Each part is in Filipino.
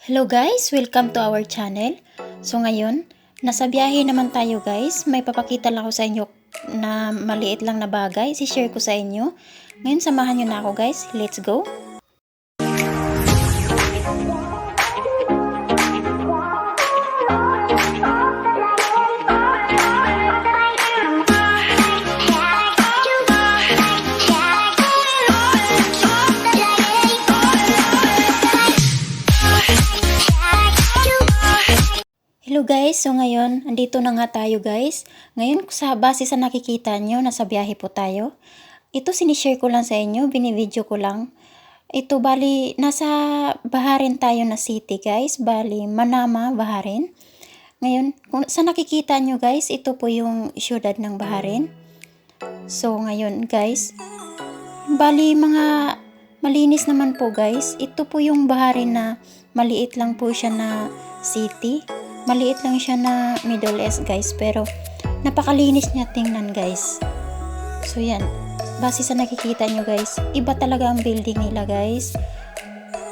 Hello guys! Welcome to our channel. So ngayon, nasa biyahe naman tayo guys. May papakita lang ako sa inyo na maliit lang na bagay. Si-share ko sa inyo. Ngayon, samahan nyo na ako guys. Let's go! Guys! So ngayon, andito na nga tayo guys. Ngayon, sa base sa nakikita nyo, nasa biyahe po tayo. Ito sinishare ko lang sa inyo, binivideo ko lang. Ito bali, nasa Baharin tayo na city guys. Bali, Manama, Baharin. Ngayon, kung sa nakikita nyo guys, ito po yung syudad ng Baharin. So ngayon guys, bali mga malinis naman po guys. Ito po yung Baharin na maliit lang po siya na city maliit lang siya na Middle East guys pero napakalinis niya tingnan guys. So yan. Base sa nakikita nyo guys iba talaga ang building nila guys.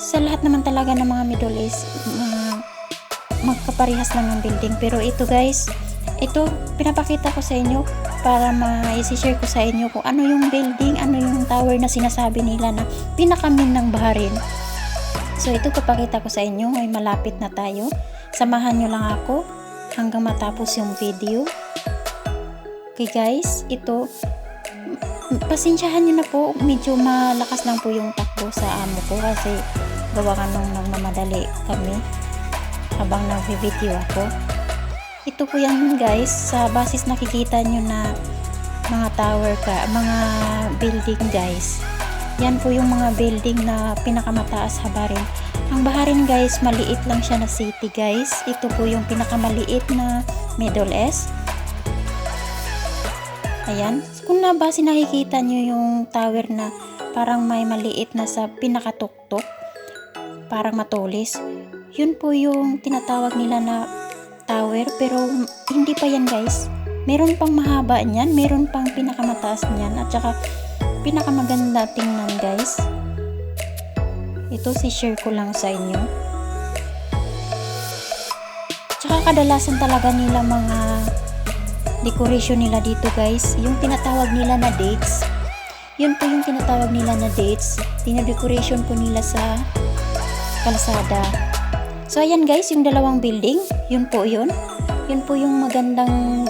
Sa lahat naman talaga ng mga Middle East mga magkaparehas lang ng building. Pero ito guys ito pinapakita ko sa inyo para ma-share ko sa inyo kung ano yung building ano yung tower na sinasabi nila na pinakamin ng Baharin. So ito papakita ko sa inyo. Ay malapit na tayo Samahan nyo lang ako hanggang matapos yung video. Okay guys, ito, pasensyahan nyo na po, medyo malakas lang po yung takbo sa amo ko kasi gawa ka nung nagmamadali kami habang nag-video ako. Ito po yan guys, sa basis nakikita nyo na mga tower ka, mga building guys. Yan po yung mga building na pinakamataas habarin. Ang Baharin guys, maliit lang siya na city guys. Ito po yung pinakamaliit na Middle East. Ayan. Kung nabase nakikita nyo yung tower na parang may maliit na sa pinakatuktok. Parang matulis. Yun po yung tinatawag nila na tower. Pero hindi pa yan guys. Meron pang mahaba niyan. Meron pang pinakamataas niyan. At saka pinakamaganda tingnan guys ito si share ko lang sa inyo. Tsaka kadalasan talaga nila mga decoration nila dito guys. Yung tinatawag nila na dates. Yun po yung tinatawag nila na dates. Tinadecoration po nila sa kalsada. So ayan guys, yung dalawang building. Yun po yun. Yun po yung magandang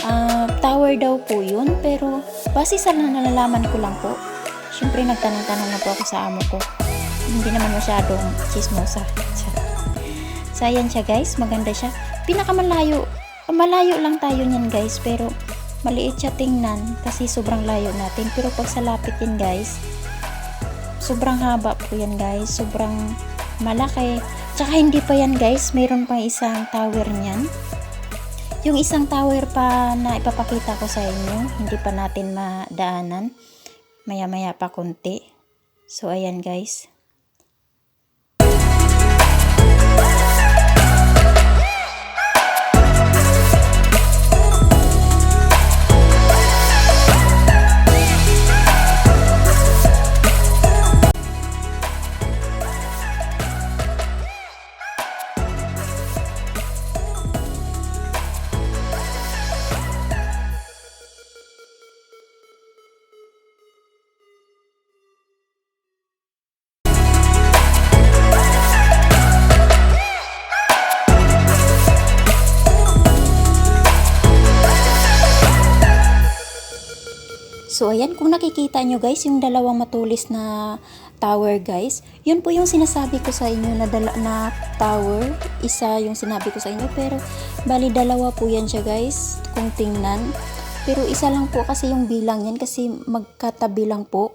uh, tower daw po yun. Pero base sa nalalaman ko lang po. Siyempre nagtanong-tanong na po ako sa amo ko hindi naman masyadong chismosa. So, ayan siya guys. Maganda siya. Pinakamalayo. Malayo lang tayo niyan guys. Pero, maliit siya tingnan. Kasi sobrang layo natin. Pero pag sa lapit yan guys, sobrang haba po yan guys. Sobrang malaki. Tsaka hindi pa yan guys. Mayroon pang isang tower niyan. Yung isang tower pa na ipapakita ko sa inyo. Hindi pa natin madaanan. Maya-maya pa konti. So, ayan guys. So, ayan, kung nakikita nyo guys, yung dalawang matulis na tower guys, yun po yung sinasabi ko sa inyo na, dala, na tower. Isa yung sinabi ko sa inyo, pero bali dalawa po yan siya guys, kung tingnan. Pero isa lang po kasi yung bilang yan, kasi magkatabi lang po.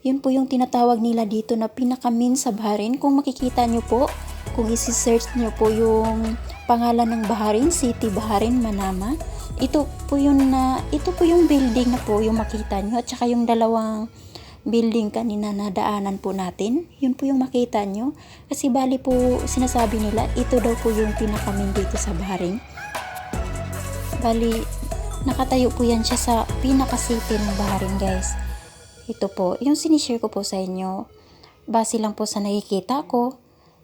Yun po yung tinatawag nila dito na pinakamin sa Baharin. Kung makikita nyo po, kung isi-search nyo po yung pangalan ng Baharin, City Baharin, Manama. Ito po yung na ito po yung building na po yung makita nyo. At saka yung dalawang building kanina na daanan po natin yun po yung makita nyo. Kasi bali po sinasabi nila ito daw po yung pinakamin dito sa Bahrain bali nakatayo po yan siya sa pinaka ng Bahrain guys. Ito po yung sinishare ko po sa inyo. Base lang po sa nakikita ko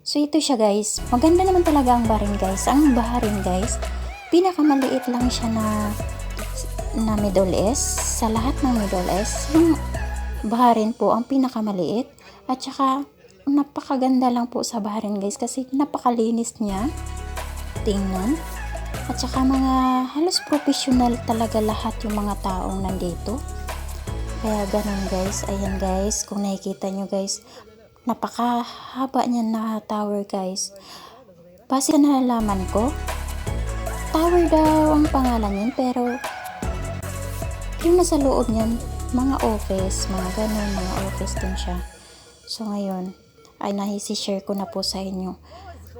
So ito siya guys. Maganda naman talaga ang Bahrain guys. Ang Bahrain guys, pinakamaliit lang siya na na Middle East. Sa lahat ng Middle East, yung Bahrain po ang pinakamaliit. At saka napakaganda lang po sa Bahrain guys kasi napakalinis niya. Tingnan. At saka mga halos professional talaga lahat yung mga taong nandito. Kaya ganun guys. Ayan guys. Kung nakikita nyo guys. Napakahaba niya na tower guys. Base sa nalalaman ko. Tower daw ang pangalan niyan. Pero yung nasa loob niyan. Mga office. Mga ganun. Mga office din siya. So ngayon. Ay nahisi-share ko na po sa inyo.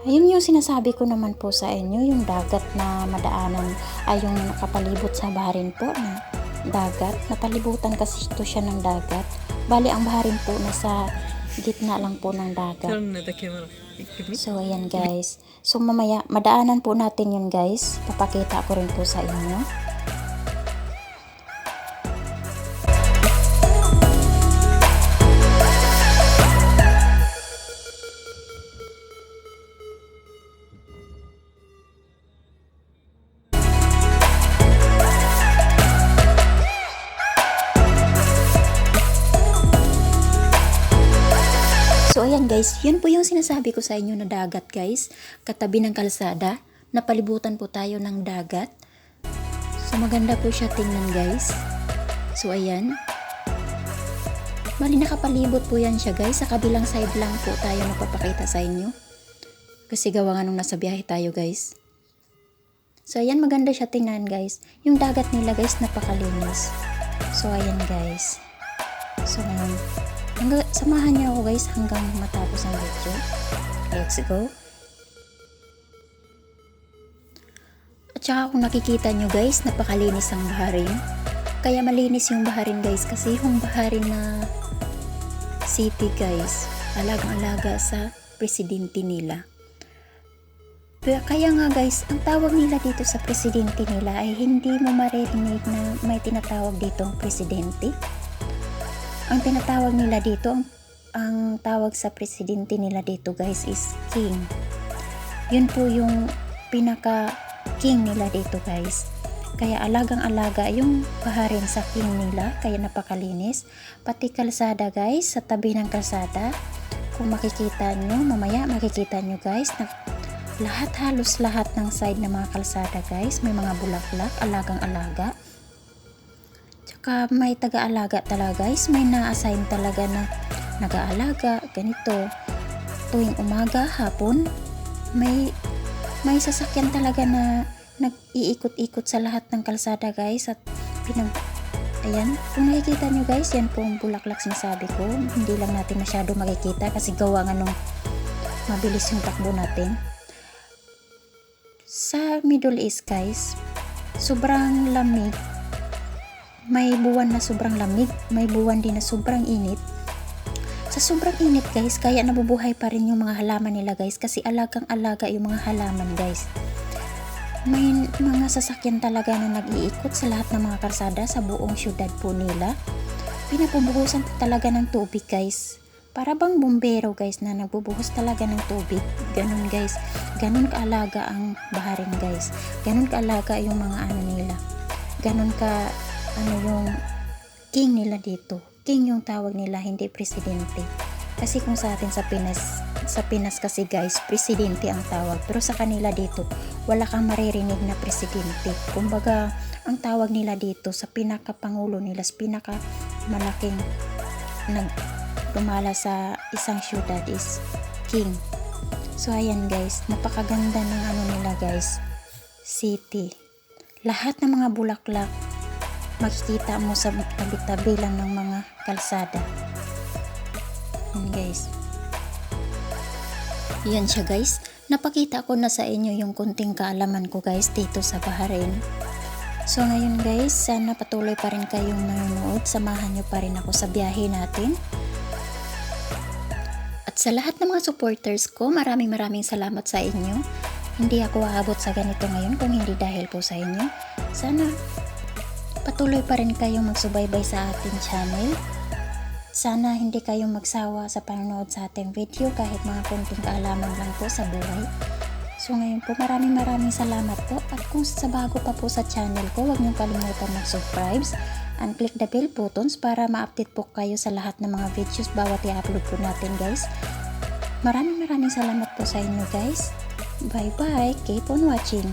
Ayun yung sinasabi ko naman po sa inyo, yung dagat na madaanan ay yung nakapalibot sa Bahrain po na dagat. Napalibutan kasi ito siya ng dagat. Bali, ang Bahrain po nasa gitna lang po ng dagat. So, ayan guys. So, mamaya, madaanan po natin yun guys. Papakita ko rin po sa inyo. Guys, yun po yung sinasabi ko sa inyo na dagat guys. Katabi ng kalsada, napalibutan po tayo ng dagat. So maganda po siya tingnan guys. So ayan. Bali nakapalibot po yan siya guys. Sa kabilang side lang po tayo napapakita sa inyo. Kasi gawa nga nung nasa biyahe tayo guys. So ayan maganda siya tingnan guys. Yung dagat nila guys napakalinis. So ayan guys. So ngayon, hanggang, samahan niyo ako guys hanggang matapos ang video. Let's go. At saka kung nakikita nyo guys, napakalinis ang Bahrain. Kaya malinis yung Bahrain guys kasi yung Bahrain na city guys, alagang-alaga sa presidente nila. Kaya nga guys, ang tawag nila dito sa presidente nila ay hindi mo maririnig na may tinatawag ditong presidente. Ang tinatawag nila dito, ang, tawag sa presidente nila dito guys is king. Yun po yung pinaka king nila dito guys. Kaya alagang-alaga yung baharin sa king nila, kaya napakalinis. Pati kalsada guys, sa tabi ng kalsada, kung makikita nyo, mamaya makikita nyo guys, na lahat halos lahat ng side ng mga kalsada guys, may mga bulaklak, alagang-alaga. Tsaka may taga-alaga talaga guys, may na-assign talaga na nag-aalaga, ganito. Tuwing umaga, hapon, may may sasakyan talaga na nag-iikot-ikot sa lahat ng kalsada guys at pinag Ayan, kung nakikita nyo guys, yan po ang bulaklak sinasabi ko. Hindi lang natin masyado makikita kasi gawa nga nung mabilis yung takbo natin. Sa Middle East guys, sobrang lamig. May buwan na sobrang lamig, may buwan din na sobrang init. Sa sobrang init guys, kaya nabubuhay pa rin yung mga halaman nila guys kasi alagang-alaga yung mga halaman guys. May mga sasakyan talaga na nag-iikot sa lahat ng mga karsada sa buong syudad po nila. Pinapubuhusan talaga ng tubig guys. Para bang bumbero guys na nagbubuhos talaga ng tubig. Ganun guys. Ganun kaalaga ang baharin guys. Ganun kaalaga yung mga ano nila. Ganun ka ano yung king nila dito. King yung tawag nila, hindi presidente. Kasi kung sa atin sa Pinas, sa Pinas kasi guys, presidente ang tawag. Pero sa kanila dito, wala kang maririnig na presidente. Kumbaga, ang tawag nila dito sa pinaka-pangulo nila, sa pinaka nag lumala sa isang syudad is king. So ayan guys, napakaganda ng ano nila guys, city. Lahat ng mga bulaklak makikita mo sa tabi-tabi lang ng mga kalsada. Yan guys. Yan siya guys. Napakita ko na sa inyo yung kunting kaalaman ko guys dito sa Bahrain. So ngayon guys, sana patuloy pa rin kayong nanonood. Samahan nyo pa rin ako sa biyahe natin. At sa lahat ng mga supporters ko, maraming maraming salamat sa inyo. Hindi ako aabot sa ganito ngayon kung hindi dahil po sa inyo. Sana patuloy pa rin kayong magsubaybay sa ating channel. Sana hindi kayo magsawa sa panonood sa ating video kahit mga konting kaalaman lang po sa buhay. So ngayon po maraming maraming salamat po at kung sa bago pa po sa channel ko huwag niyong kalimutan mag-subscribe and click the bell buttons para ma-update po kayo sa lahat ng mga videos bawat i-upload po natin guys. Maraming maraming salamat po sa inyo guys. Bye bye. Keep on watching.